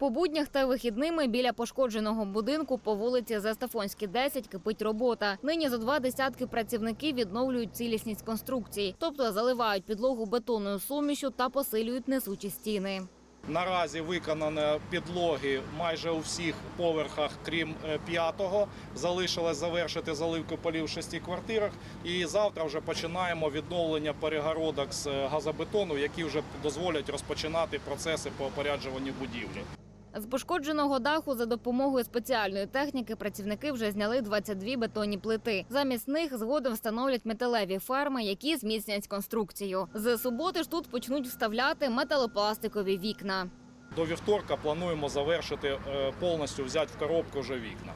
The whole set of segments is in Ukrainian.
По буднях та вихідними біля пошкодженого будинку по вулиці Застафонській, 10 кипить робота. Нині зо два десятки працівників відновлюють цілісність конструкції, тобто заливають підлогу бетонною сумішю та посилюють несучі стіни. Наразі виконано підлоги майже у всіх поверхах, крім е, п'ятого. Залишилось завершити заливку полів в шести квартирах. І завтра вже починаємо відновлення перегородок з е, газобетону, які вже дозволять розпочинати процеси по опоряджуванню будівлі. З пошкодженого даху за допомогою спеціальної техніки працівники вже зняли 22 бетонні плити. Замість них згодом встановлять металеві ферми, які зміцнять конструкцію. З суботи ж тут почнуть вставляти металопластикові вікна. До вівторка плануємо завершити е, повністю взяти в коробку вже вікна.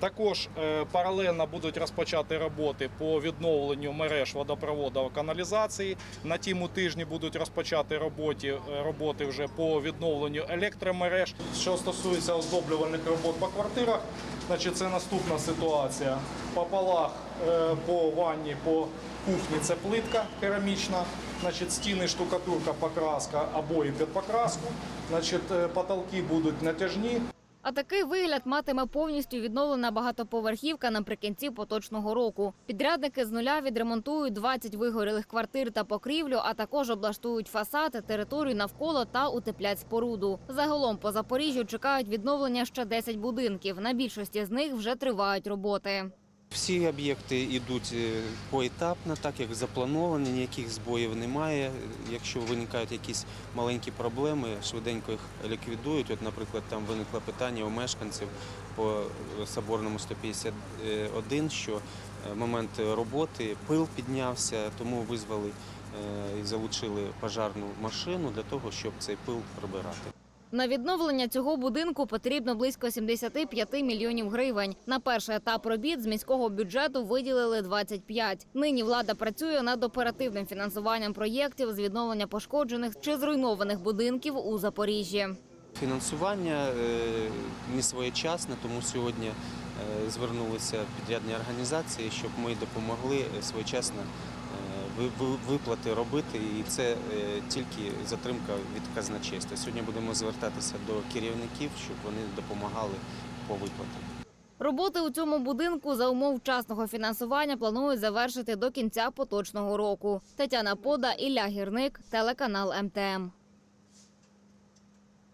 Також е, паралельно будуть розпочати роботи по відновленню мереж водопроводу каналізації. На тіму тижні будуть розпочати роботи, е, роботи вже по відновленню електромереж. Що стосується оздоблювальних робот по квартирах, значить це наступна ситуація. По полах, по ванні, по кухні це плитка керамічна. Значить, стіни, штукатурка, покраска, обої під покраску. Е, потолки будуть натяжні. А такий вигляд матиме повністю відновлена багатоповерхівка наприкінці поточного року. Підрядники з нуля відремонтують 20 вигорілих квартир та покрівлю, а також облаштують фасад, територію навколо та утеплять споруду. Загалом по Запоріжжю чекають відновлення ще 10 будинків. На більшості з них вже тривають роботи. Всі об'єкти йдуть е, поетапно, так як заплановані, ніяких збоїв немає. Якщо виникають якісь маленькі проблеми, швиденько їх ліквідують. От, наприклад, там виникло питання у мешканців по Соборному 151, що е, момент роботи пил піднявся, тому визвали е, і залучили пожарну машину для того, щоб цей пил прибирати. На відновлення цього будинку потрібно близько 75 мільйонів гривень. На перший етап робіт з міського бюджету виділили 25. Нині влада працює над оперативним фінансуванням проєктів з відновлення пошкоджених чи зруйнованих будинків у Запоріжжі. Фінансування е, не своєчасне, тому сьогодні е, звернулися підрядні організації, щоб ми допомогли своєчасно виплати робити, і це е, тільки затримка від казначейства. Сьогодні будемо звертатися до керівників, щоб вони допомагали по виплатам. Роботи у цьому будинку за умов вчасного фінансування планують завершити до кінця поточного року. Тетяна Пода, Ілля Гірник, телеканал МТМ.